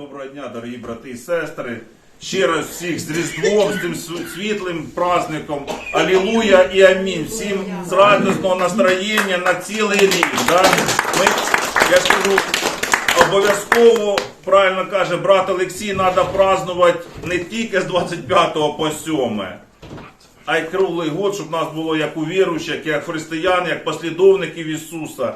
Доброго дня, дорогі брати і сестри. Ще раз всіх з Різдвом, з цим світлим праздником. Алілуя і амінь. Всім з радісного настроєння на цілий рік. Да? Ми, я ж кажу, обов'язково, правильно каже брат Олексій, треба празднувати не тільки з 25 по 7, а й круглий год, щоб нас було як у віруючих, як християн, як послідовників Ісуса.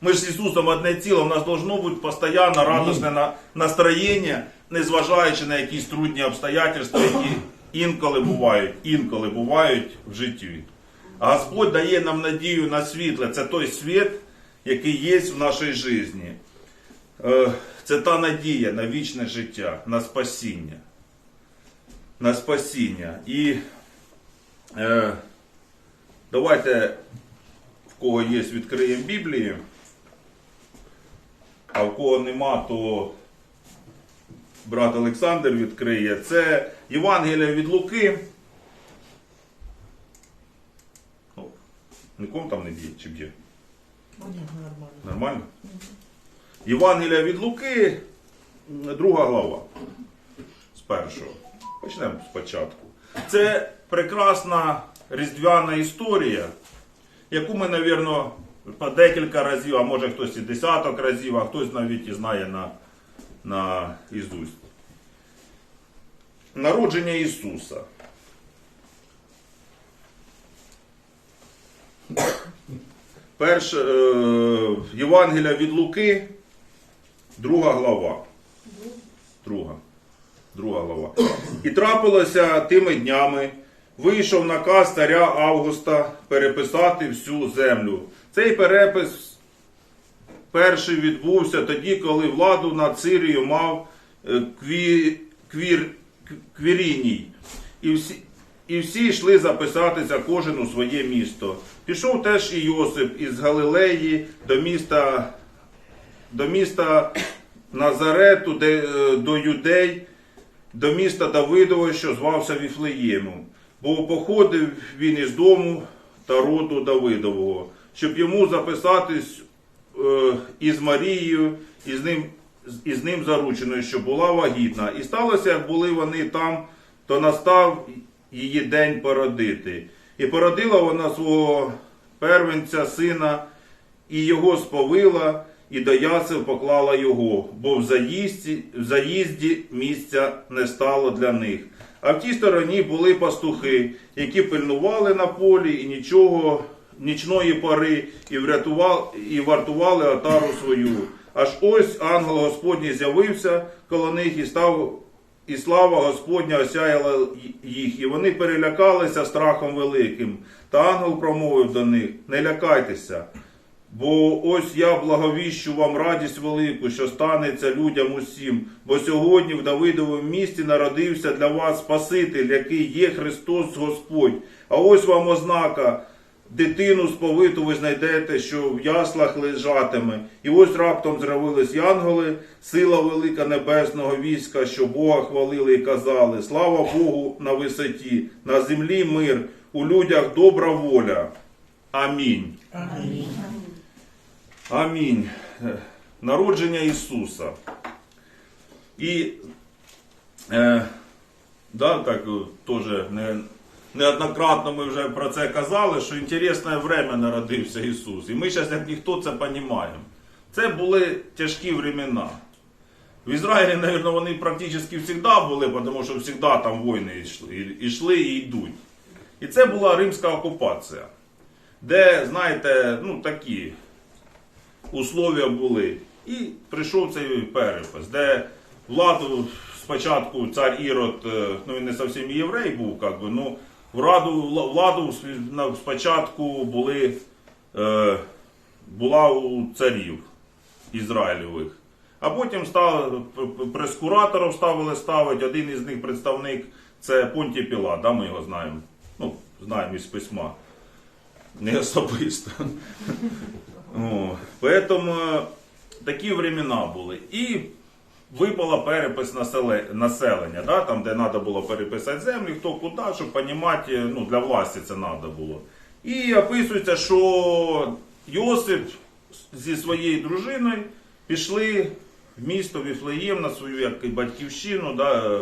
Ми ж з Ісусом одне ціле, у нас должно бути постійно радісне на- настроєння, незважаючи на якісь трудні обстоятельства, які інколи бувають, інколи бувають в житті. А Господь дає нам надію на світле. Це той світ, який є в нашій житті. Е, Це та надія на вічне життя, на спасіння. На спасіння. І е, давайте, в кого є, відкриємо Біблію. А в кого нема, то брат Олександр відкриє. Це Євангелія від Луки. О, Нікому там не б'є чи б'є? Нормально? Євангелія від Луки, друга глава. З першого. Почнемо спочатку. Це прекрасна різдвяна історія, яку ми, напевно, по декілька разів, а може хтось і десяток разів, а хтось навіть і знає на, на ізусть. Народження Ісуса. Перше е, Євангелія від Луки, друга глава. Друга. Друга глава. І трапилося тими днями. Вийшов наказ царя Августа переписати всю землю. Цей перепис перший відбувся тоді, коли владу над Сирією мав е, кві, квір, Квіріній. І всі, і всі йшли записатися кожен у своє місто. Пішов теж і Йосип із Галилеї до міста, до міста Назарету, де, е, до юдей, до міста Давидового, що звався Віфлеємом. Бо походив він із дому та роду Давидового, щоб йому записатись е, із Марією, і з ним, і з ним зарученою, що була вагітна. І сталося, як були вони там, то настав її день породити. І породила вона свого первенця сина, і його сповила, і до ясел поклала його, бо в заїзді, в заїзді місця не стало для них. А в тій стороні були пастухи, які пильнували на полі і нічого нічної пори, і, врятували, і вартували отару свою. Аж ось ангел Господній з'явився коло них і став. І слава Господня осяяла їх, і вони перелякалися страхом великим. Та ангел промовив до них: Не лякайтеся, бо ось я благовіщу вам радість велику, що станеться людям усім. Бо сьогодні в Давидовому місті народився для вас Спаситель, який є Христос Господь. А ось вам ознака. Дитину сповиту ви знайдете, що в яслах лежатиме. І ось раптом з'явились янголи, сила велика небесного війська, що Бога хвалили і казали: Слава Богу на висоті, на землі мир, у людях добра воля. Амінь. Амінь. Е, Народження Ісуса. І е, да, так е, теж не, неоднократно ми вже про це казали, що інтересне время народився Ісус. І ми зараз, як ніхто, це розуміємо. Це були тяжкі времена. В Ізраїлі, мабуть, вони практично завжди були, тому що завжди там війни йшли, йшли і йдуть. І це була римська окупація, де, знаєте, ну такі условия були. І прийшов цей перепис, де владу спочатку цар Ірод, е, ну він не зовсім єврей був, як би, ну в раду, владу спочатку були, е, була у царів Ізраїльових. А потім став, прескураторів ставили ставити. Один із них представник це Понтій Пілат, да, ми його знаємо. Ну, знаємо із письма. Не особисто. Е, такі времена були. І випала перепис населення, да, там, де треба було переписати землю, хто куди, щоб розуміти, ну, для власті це треба було. І описується, що Йосип зі своєю дружиною пішли в місто Віфлеєм на свою як і батьківщину, да,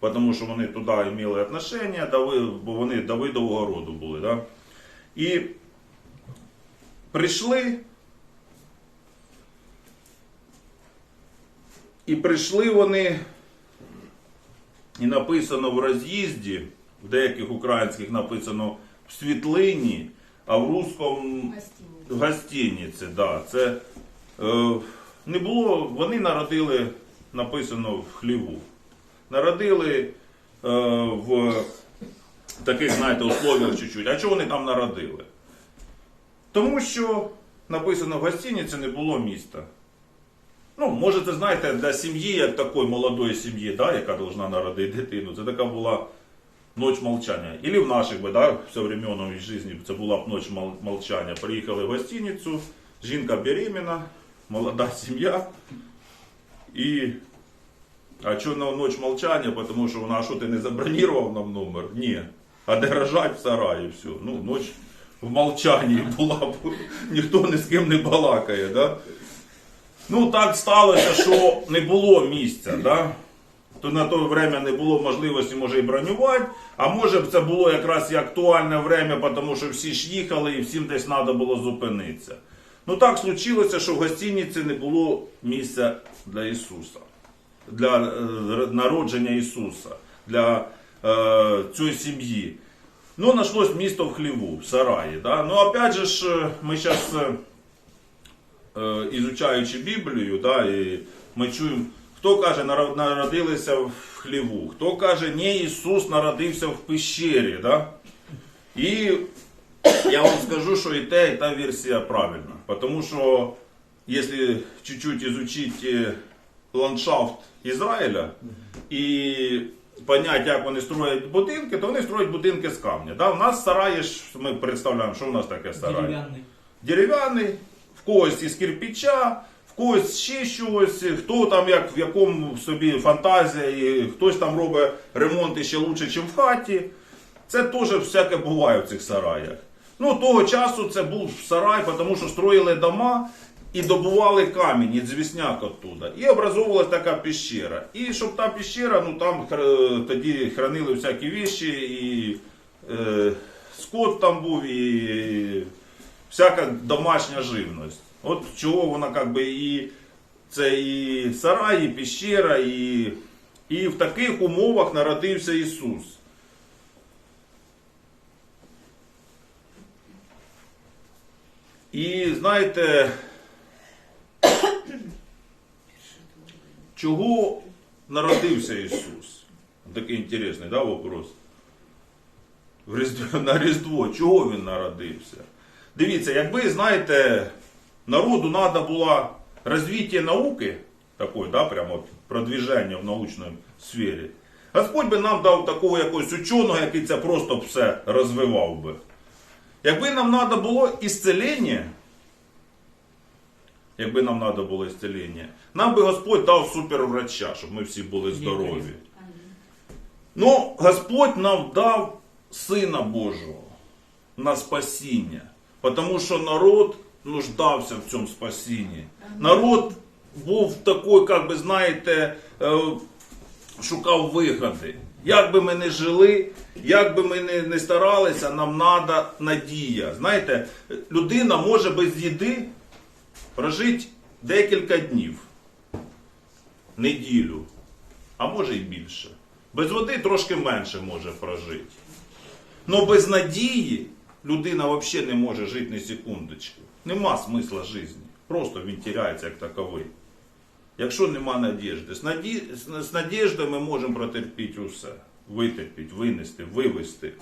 е, тому що вони туди мали отношення, бо вони Давидового роду були. Да. І прийшли. І прийшли вони, і написано в роз'їзді, в деяких українських написано в світлині, а в русском в гостиниці, да. Це е, не було. Вони народили, написано в хліву. Народили е, в таких, знаєте, условиях чуть-чуть. А чого вони там народили? Тому що написано в гостиниці не було міста. Ну, може, це знаєте, для сім'ї, як такої молодої сім'ї, да, яка повинна народити дитину, це така була ночь молчання. Или в наших би, да, все современній житті це була б ночь мол- молчання. Приїхали в гостиницю, жінка беременна, молода сім'я. І. А що на ночь молчання? Тому що вона, що ти не забронірував нам номер? Ні. А де рожать в сараї, все. Ну, ноч в молчанні була, б, ніхто ні з ким не балакає. Да? Ну, так сталося, що не було місця. Да? То на то время не було можливості, може, і бронювати, а може б це було якраз і актуальне время, тому що всі ж їхали і всім десь треба було зупинитися. Ну так случилося, що в гостиниці не було місця для Ісуса, для е, народження Ісуса, для е, цієї сім'ї. Ну, знайшлось місто в хліву, в сараї. Да? Ну, опять же ж, е, ми зараз, ізучаючи Біблію, да, і ми чуємо, хто каже, «Наро- народилися в хліву, хто каже, ні, Ісус народився в пещері. Да? І я вам скажу, що і те, і та версія правильна. Тому що, якщо чуть-чуть изучить е, ландшафт Ізраїля і понять, як вони строять будинки, то вони строять будинки з камня. Да? У нас сараї ж, ми представляємо, що у нас таке сарай. Дерев'яний. Дерев'яний, в когось із кирпича, в когось ще щось, хто там як в якому собі фантазія, і хтось там робить ремонт ще лучше, ніж в хаті. Це теж всяке буває в цих сараях. Ну, того часу це був сарай, тому що строїли дома і добували камінь, і звісняк оттуда. І образовувалась така пещера. І щоб та пещера, ну там тоді хранили всякі віші, і е, скот там був, і всяка домашня живність. От чого вона как би і це і сарай, і пещера, і, і в таких умовах народився Ісус. І знаєте, чого народився Ісус? Такий інтересний, да, вопрос. В Різдво, на Різдво, чого він народився? Дивіться, якби, знаєте, народу треба було розвиття науки, такої, да, прямо от, продвіження в научній сфері, Господь би нам дав такого якогось ученого, який це просто все розвивав би. Якби нам треба було ісцелення, якби нам треба було ісцелення, нам би Господь дав суперврача, щоб ми всі були здорові. Ну, Господь нам дав Сина Божого на спасіння, тому що народ нуждався в цьому спасінні. Народ був такий, як би знаєте, шукав виходи. Як би ми не жили, як би ми не, не старалися, нам треба надія. Знаєте, людина може без їди прожити декілька днів, неділю, а може і більше. Без води трошки менше може прожити. Но без надії людина взагалі не може жити ні секундочки. Нема смисла життя. Просто він тіряється як таковий. Якщо нема надіжди. З, наді... з- з надіждою ми можемо протерпіти усе. Витерпіти, винести, вивести.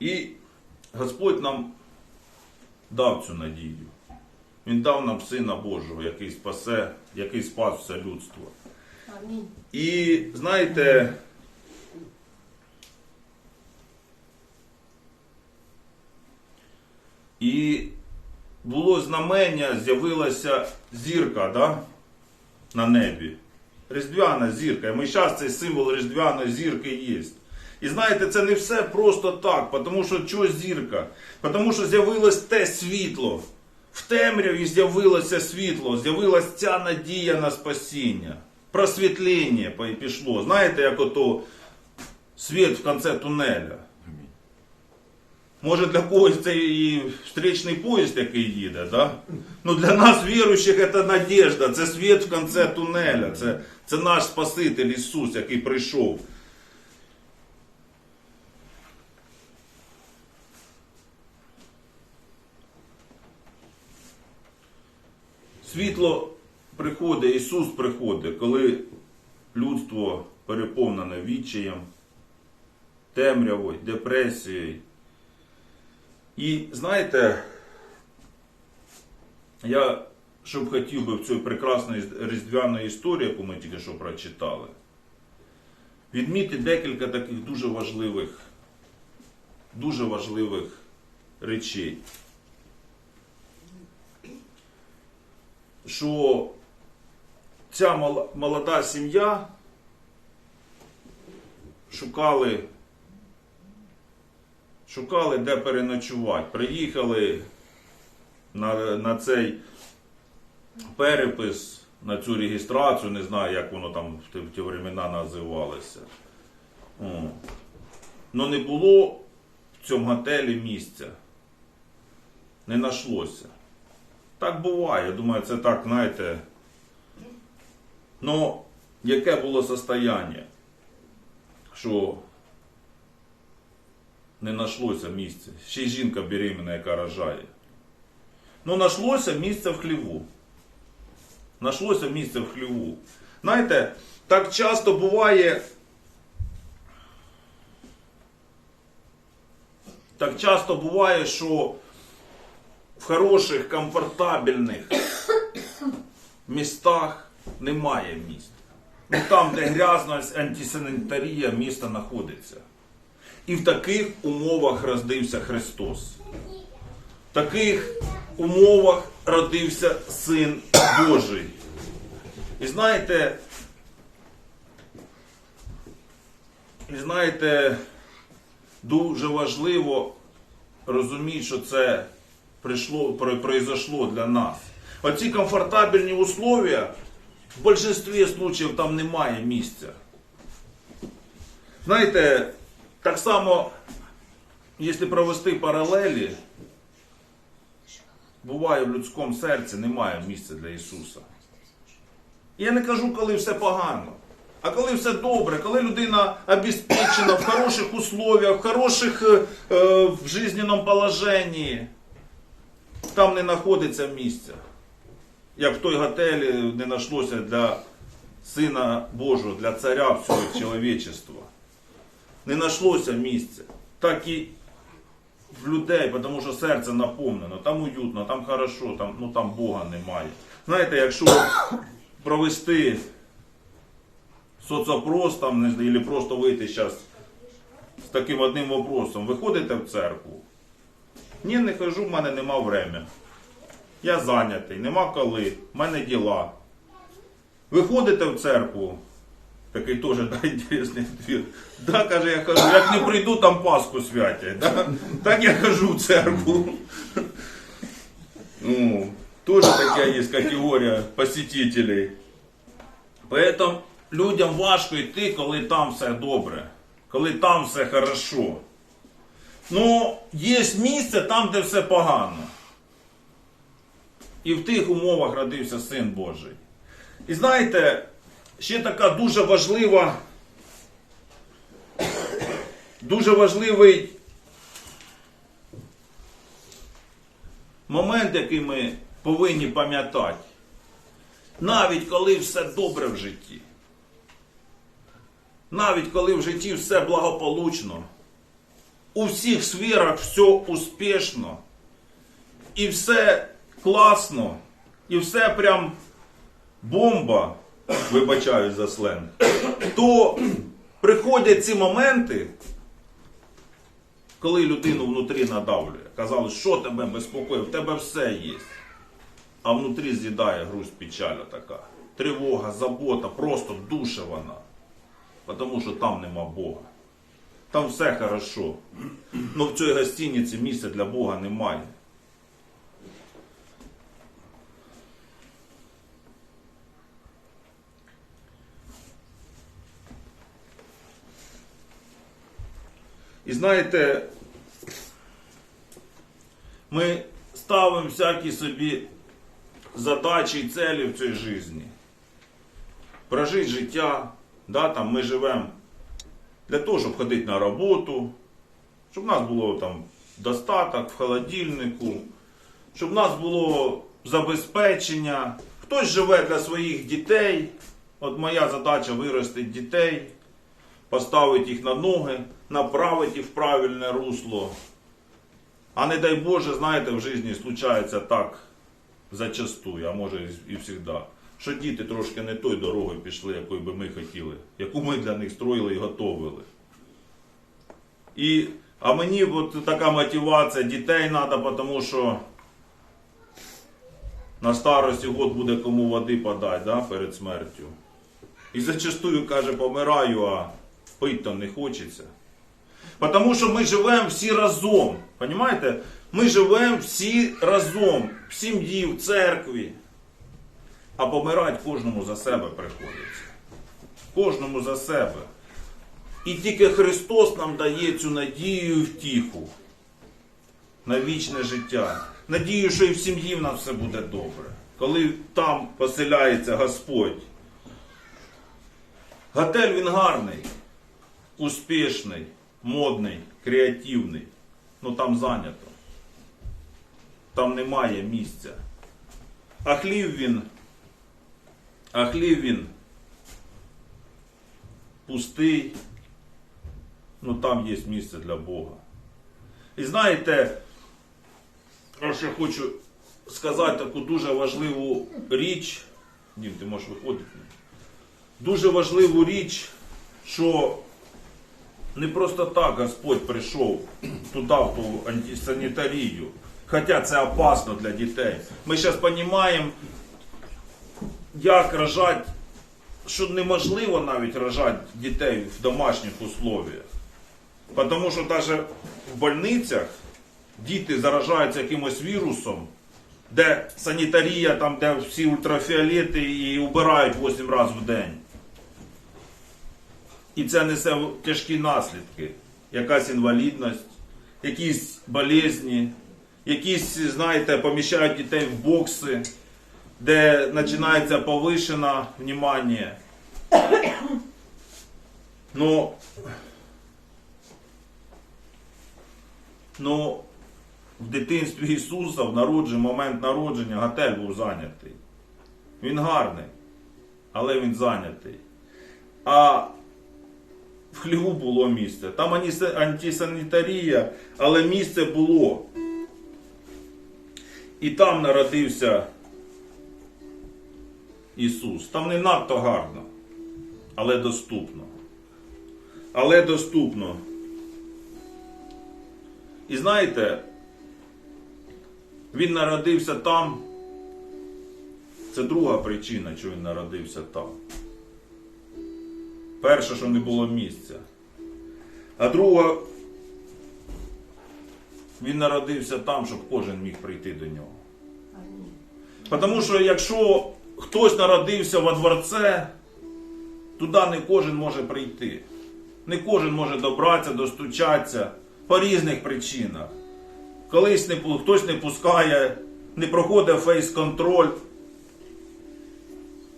І Господь нам дав цю надію. Він дав нам Сина Божого, який спасе, який спас все людство. Амінь. І знаєте, і було знамення, з'явилася зірка да, на небі. Різдвяна зірка. І ми зараз цей символ різдвяної зірки є. І знаєте, це не все просто так, тому що чого зірка? Тому що з'явилось те світло в темряві з'явилося світло, з'явилася ця надія на спасіння. Просвітлення пішло. Знаєте, як ото світ в кінці тунеля. Може для когось це і встречний поїзд, який їде, да? Ну для нас, віруючих, це надіжда, це світ в кінці тунеля, це, це наш Спаситель Ісус, який прийшов. Світло приходить, Ісус приходить, коли людство переповнене відчаєм, темрявою, депресією. І знаєте, я щоб хотів би в цю прекрасну різдвяну історію, яку ми тільки що прочитали, відмітити декілька таких дуже важливих, дуже важливих речей. Що ця молода сім'я шукали шукали, де переночувати. Приїхали на, на цей перепис, на цю реєстрацію, не знаю, як воно там в ті, в ті времена називалося. Ну не було в цьому готелі місця. Не нашлося. Так буває. Думаю, це так, знаєте. Ну, яке було состояння, що не нашлося місця. Ще й жінка беременна, яка рожає. Ну, нашлося місце в хліву. Нашлося місце в хліву. Знаєте, так часто буває. Так часто буває, що в хороших, комфортабельних містах немає міст. Ну там, де грязна антисанітарія, місто знаходиться. І в таких умовах родився Христос. В таких умовах родився Син Божий. І знаєте, і знаєте, дуже важливо розуміти, що це прийшло, про- произошло для нас. Оці комфортабельні условия, в більшості случаїв там немає місця. Знаєте, так само, якщо провести паралелі, буває в людському серці немає місця для Ісуса. Я не кажу, коли все погано, а коли все добре, коли людина обезпечена в хороших условиях, в хороших е, е, в жизненному положенні, там не знаходиться місця. Як в той готелі не знайшлося для Сина Божого, для царя всього чоловічества не знайшлося місця. Так і в людей, тому що серце наповнено, там уютно, там хорошо, там, ну, там Бога немає. Знаєте, якщо провести соцопрос там, або просто вийти зараз з таким одним вопросом, ви ходите в церкву? Ні, не хожу, в мене нема времени. Я зайнятий, нема коли, в мене діла. Ви ходите в церкву? Такий теж да, інтересний твір. Да, каже, я кажу, як не прийду, там Пасху святять. Да? Так я хожу в церкву. Ну, тоже такая есть категорія посетителей. Поэтому людям важко йти, коли там все добре, коли там все хорошо. Ну, є місце там, де все погано. І в тих умовах родився Син Божий. І знаєте, ще така дуже важлива, дуже важливий момент, який ми повинні пам'ятати. Навіть коли все добре в житті. Навіть коли в житті все благополучно, у всіх сферах все успішно, і все класно, і все прям бомба, вибачаю за сленг, то приходять ці моменти, коли людину внутрі надавлює. Казали, що тебе безпокоїть, в тебе все є. А внутрі з'їдає грусть печаля така. Тривога, забота, просто душа вона. Тому що там нема Бога. Там все хорошо. Ну в цій гостиниці місця для Бога немає. І знаєте, ми ставимо всякі собі задачі і цілі в цій житті. Прожити життя, да, там ми живемо для того, щоб ходити на роботу, щоб у нас було там достаток в холодильнику, щоб у нас було забезпечення. Хтось живе для своїх дітей. От моя задача виростити дітей, поставити їх на ноги, направити їх в правильне русло. А не дай Боже, знаєте, в житті случається так зачастую, а може і завжди. Що діти трошки не той дорогою пішли, якою би ми хотіли, яку ми для них строїли і готовили. І, а мені от така мотивація, дітей треба, тому що на старості год буде кому води подати да, перед смертю. І зачастую каже, помираю, а пить то не хочеться. Тому що ми живемо всі разом. Понимаєте? Ми живемо всі разом, в сім'ї, в церкві. А помирати кожному за себе приходиться. Кожному за себе. І тільки Христос нам дає цю надію і втіху на вічне життя. Надію, що і в сім'ї в нас все буде добре. Коли там поселяється Господь. Готель він гарний, успішний, модний, креативний. Ну там зайнято. Там немає місця. А хлів він. А хлів він пустий. Ну там є місце для Бога. І знаєте, я ще хочу сказати таку дуже важливу річ. Дім, ти можеш виходити. Дуже важливу річ, що не просто так Господь прийшов туди, в ту антисанітарію. Хоча це опасно для дітей. Ми зараз розуміємо, як рожати, що неможливо навіть рожати дітей в домашніх условиях. Тому що навіть в больницях діти заражаються якимось вірусом, де санітарія, там, де всі ультрафіолети і убирають 8 разів в день. І це несе тяжкі наслідки. Якась інвалідність, якісь болезні, якісь, знаєте, поміщають дітей в бокси, де починається повишене внимання. Ну, ну, в дитинстві Ісуса, в народженні, момент народження, готель був зайнятий. Він гарний, але він зайнятий. А в хліву було місце. Там ані- антисанітарія, але місце було. І там народився Ісус. Там не надто гарно, але доступно. Але доступно. І знаєте, він народився там. Це друга причина, чого він народився там. Перше, що не було місця. А друга, він народився там, щоб кожен міг прийти до нього. Тому що якщо хтось народився во дворце, туди не кожен може прийти. Не кожен може добратися, достучатися по різних причинах. Колись не, хтось не пускає, не проходить фейс-контроль,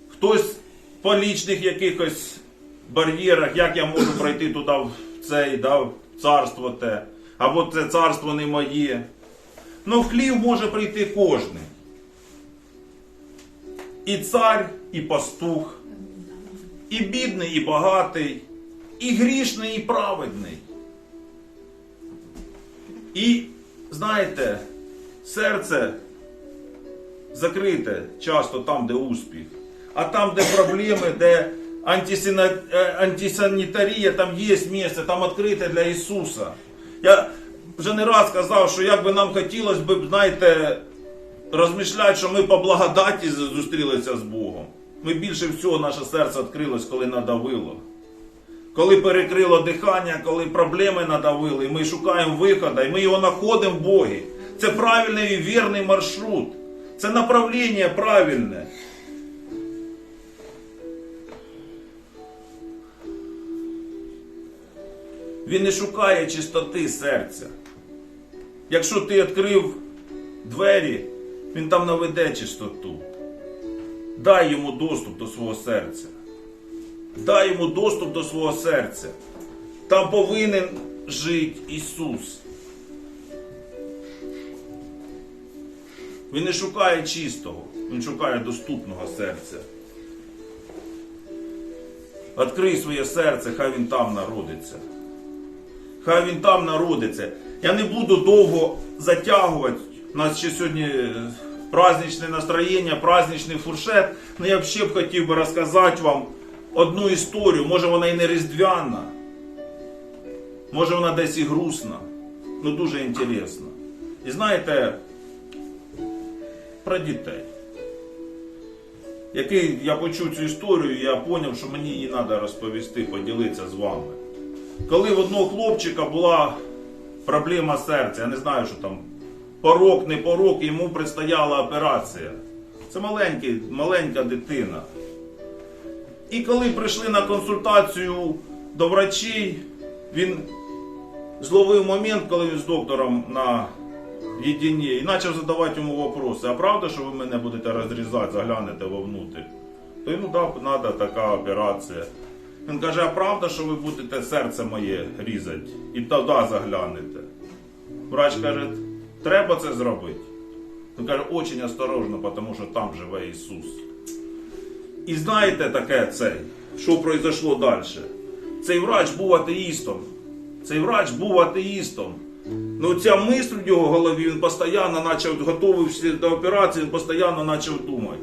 хтось по лічних якихось бар'єрах, як я можу пройти туди в цей да, царство те, або це царство не моє. Ну в хлів може прийти кожний. І цар, і пастух, і бідний, і багатий, і грішний, і праведний. І знаєте, серце закрите часто там, де успіх, а там, де проблеми, де антисина- е, антисанітарія, там є місце, там відкрите для Ісуса. Я вже не раз казав, що як би нам хотілося б, знаєте, розмишляти, що ми по благодаті зустрілися з Богом. Ми більше всього наше серце відкрилось, коли надавило. Коли перекрило дихання, коли проблеми надавили, і ми шукаємо виходу, і ми його знаходимо в Богі. Це правильний і вірний маршрут. Це направлення правильне. Він не шукає чистоти серця. Якщо ти відкрив двері, він там наведе чистоту. Дай йому доступ до свого серця. Дай йому доступ до свого серця. Там повинен жити Ісус. Він не шукає чистого, він шукає доступного серця. Відкрий своє серце, хай він там народиться. Хай він там народиться. Я не буду довго затягувати. У нас ще сьогодні е, праздничне настроєння, праздничний фуршет. Ну я б ще б хотів би розказати вам одну історію. Може вона і не різдвяна. Може вона десь і грустна. Ну дуже інтересна. І знаєте, про дітей. Який я почув цю історію, я зрозумів, що мені її треба розповісти, поділитися з вами. Коли в одного хлопчика була проблема серця, я не знаю, що там порок, не порок, йому предстояла операція. Це маленький, маленька дитина. І коли прийшли на консультацію до врачей, він зловив момент, коли він з доктором на єдині і почав задавати йому вопроси. А правда, що ви мене будете розрізати, заглянете вовнутрь? То йому да, треба така операція. Він каже, а правда, що ви будете серце моє різати і тоді заглянете? Врач каже, треба це зробити. Він каже, очень осторожно, тому що там живе Ісус. І знаєте таке цей, що произошло далі? Цей врач був атеїстом. Цей врач був атеїстом. Ну ця мисль в його голові, він постійно почав готувався до операції, він постійно почав думати.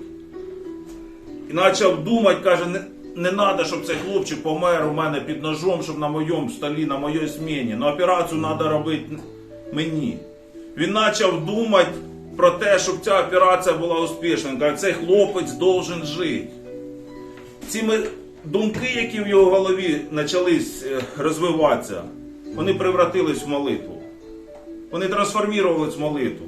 І почав думати, каже, не, треба, щоб цей хлопчик помер у мене під ножом, щоб на моєму столі, на моїй зміні. Ну операцію треба робити мені. Він почав думати про те, щоб ця операція була успішною. Каже, цей хлопець должен жити. Ці думки, які в його голові почались е, розвиватися, вони превратились в молитву. Вони трансформувались в молитву.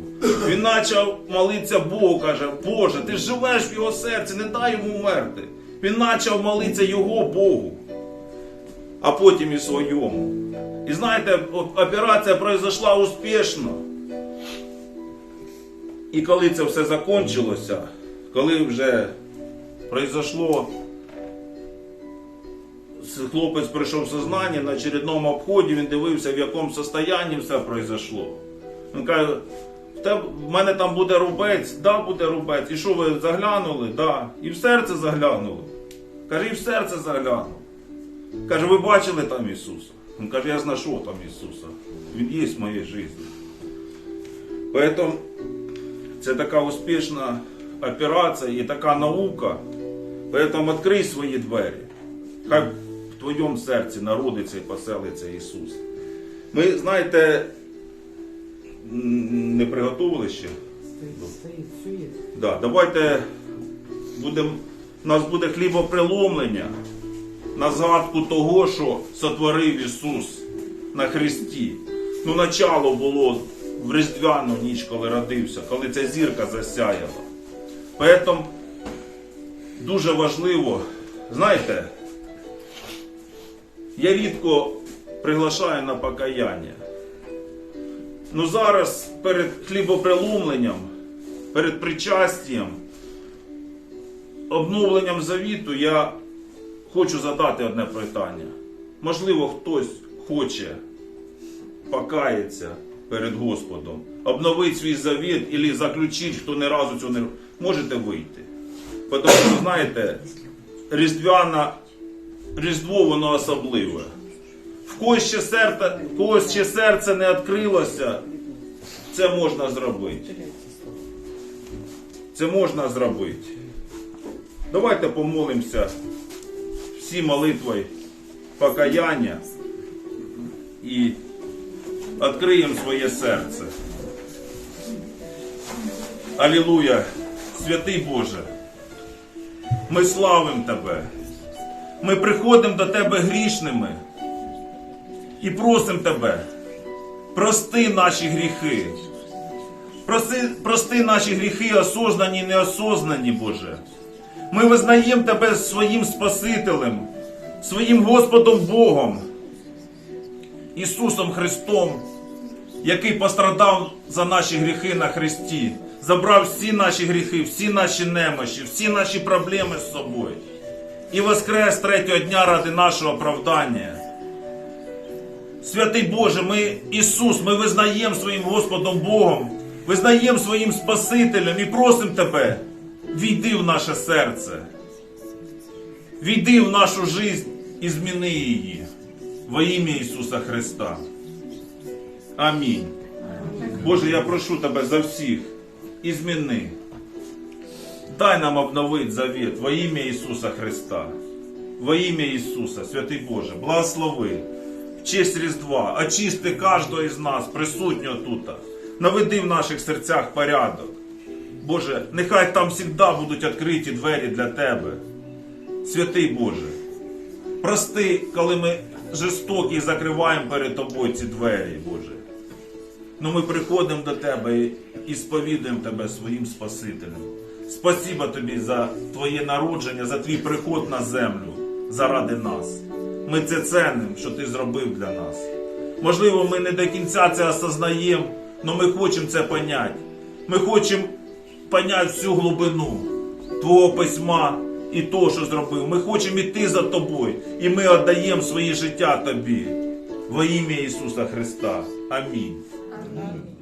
Він почав молитися Богу, каже, Боже, ти живеш в його серці, не дай йому вмерти. Він почав молитися його Богу, а потім і своєму. І знаєте, операція пройшла успішно. І коли це все закінчилося, коли вже произошло с- хлопець прийшов в сознання на очередному обході, він дивився, в якому состоянні все произошло. Він каже, тебе, в мене там буде рубець, да, буде рубець. І що ви заглянули? Да. І в серце заглянули. Каже, і в серце заглянув. Каже, ви бачили там Ісуса? Він каже, я знайшов там Ісуса. Він є в моїй житті. Поэтому це така успішна операція і така наука. Поэтому відкрий свої двері. Хай в твоєму серці народиться і поселиться Ісус. Ми, знаєте, не приготували ще. Стоит, стоит, все. Да, давайте будем, у нас буде хлібоприломлення на згадку того, що сотворив Ісус на Христі. Ну, начало було в Різдвяну ніч, коли родився, коли ця зірка засяяла. Поэтому дуже важливо, знаєте, я рідко приглашаю на покаяння. Ну зараз перед хлібоприломленням, перед причастям, обновленням завіту я хочу задати одне питання. Можливо, хтось хоче покаятися перед Господом, обновити свій завіт або заключити, хто не разу цього не можете вийти. Тому що, знаєте, Різдвяна, Різдво воно особливе. В когось ще серце, когось ще серце не відкрилося, це можна зробити. Це можна зробити. Давайте помолимося всі молитвою покаяння і відкриємо своє серце. Алілуя! Святий Боже! Ми славимо Тебе. Ми приходимо до Тебе грішними і просимо Тебе, прости наші гріхи. Прости, прости наші гріхи, осознані і неосознані, Боже. Ми визнаємо Тебе своїм Спасителем, своїм Господом Богом. Ісусом Христом, який пострадав за наші гріхи на Христі, забрав всі наші гріхи, всі наші немощі, всі наші проблеми з собою. І воскрес третього дня ради нашого оправдання. Святий Боже, ми Ісус, ми визнаємо своїм Господом Богом, визнаємо своїм Спасителем і просимо Тебе, війди в наше серце, війди в нашу жизнь і зміни її во ім'я Ісуса Христа. Амінь. Боже, я прошу Тебе за всіх і зміни. Дай нам обновити завіт во ім'я Ісуса Христа. Во ім'я Ісуса, святий Боже, благослови честь Різдва, очисти кожного із нас, присутнього тут. Наведи в наших серцях порядок. Боже, нехай там завжди будуть відкриті двері для Тебе. Святий Боже, прости, коли ми жорстокі закриваємо перед Тобою ці двері, Боже. Ну ми приходимо до Тебе і- і сповідуємо Тебе своїм Спасителем. Спасіба Тобі за Твоє народження, за Твій приход на землю заради нас. Ми це цінимо, що Ти зробив для нас. Можливо, ми не до кінця це осознаємо, але ми хочемо це поняти. Ми хочемо поняти всю глибину Твого письма і того, що зробив. Ми хочемо йти за тобою, і ми віддаємо своє життя тобі. Во ім'я Ісуса Христа. Амінь. Амінь.